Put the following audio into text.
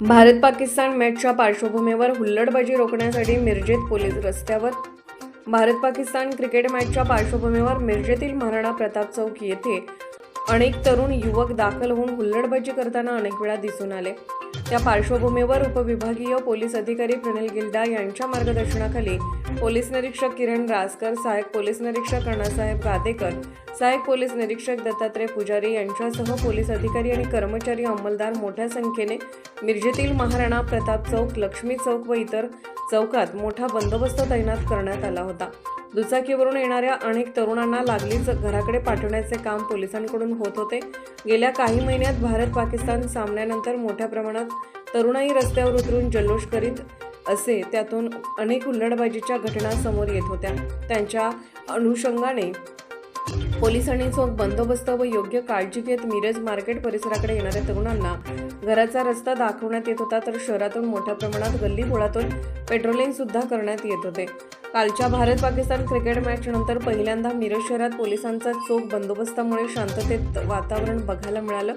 भारत पाकिस्तान मॅचच्या पार्श्वभूमीवर हुल्लडबाजी रोखण्यासाठी मिरजेत पोलीस रस्त्यावर. भारत पाकिस्तान क्रिकेट मॅचच्या पार्श्वभूमीवर मिरजेतील महाराणा प्रताप चौक येथे अनेक तरुण युवक दाखल होऊन हुल्लडबाजी करताना अनेक वेळा दिसून आले. त्या पार्श्वभूमीवर उपविभागीय पोलीस अधिकारी प्रणिल गिल्डा यांच्या मार्गदर्शनाखाली पोलीस निरीक्षक किरण रासकर सहाय्यक पोलीस निरीक्षक अण्णासाहेब गादेकर सहाय्यक पोलीस निरीक्षक दत्तात्रय पुजारी यांच्यासह पोलीस अधिकारी आणि कर्मचारी अंमलदार मोठ्या संख्येने मिरजेतील महाराणा प्रताप चौक लक्ष्मी चौक व इतर चौकात मोठा बंदोबस्त तैनात करण्यात आला होता. दुचाकीवरून येणाऱ्या अनेक तरुणांना लागलीच घराकडे पाठवण्याचे काम पोलिसांकडून होत होते. गेल्या काही महिन्यात भारत पाकिस्तान सामन्यानंतर मोठ्या प्रमाणात तरुणाई रस्त्यावर उतरून जल्लोष करीत असे त्यातून अनेक हुल्लडबाजीच्या घटना समोर येत होत्या. त्यांच्या अनुषंगाने पोलिसांनी चोख बंदोबस्त व योग्य काळजी घेत मिरज मार्केट परिसराकडे येणाऱ्या तरुणांना घराचा रस्ता दाखवण्यात येत होता तर शहरातून मोठ्या प्रमाणात गल्ली बोळातून पेट्रोलिंग सुद्धा करण्यात येत होते. कालच्या भारत पाकिस्तान क्रिकेट मॅच नंतर पहिल्यांदा मिरज शहरात पोलिसांचा चोख बंदोबस्तामुळे शांततेत वातावरण बघायला मिळालं.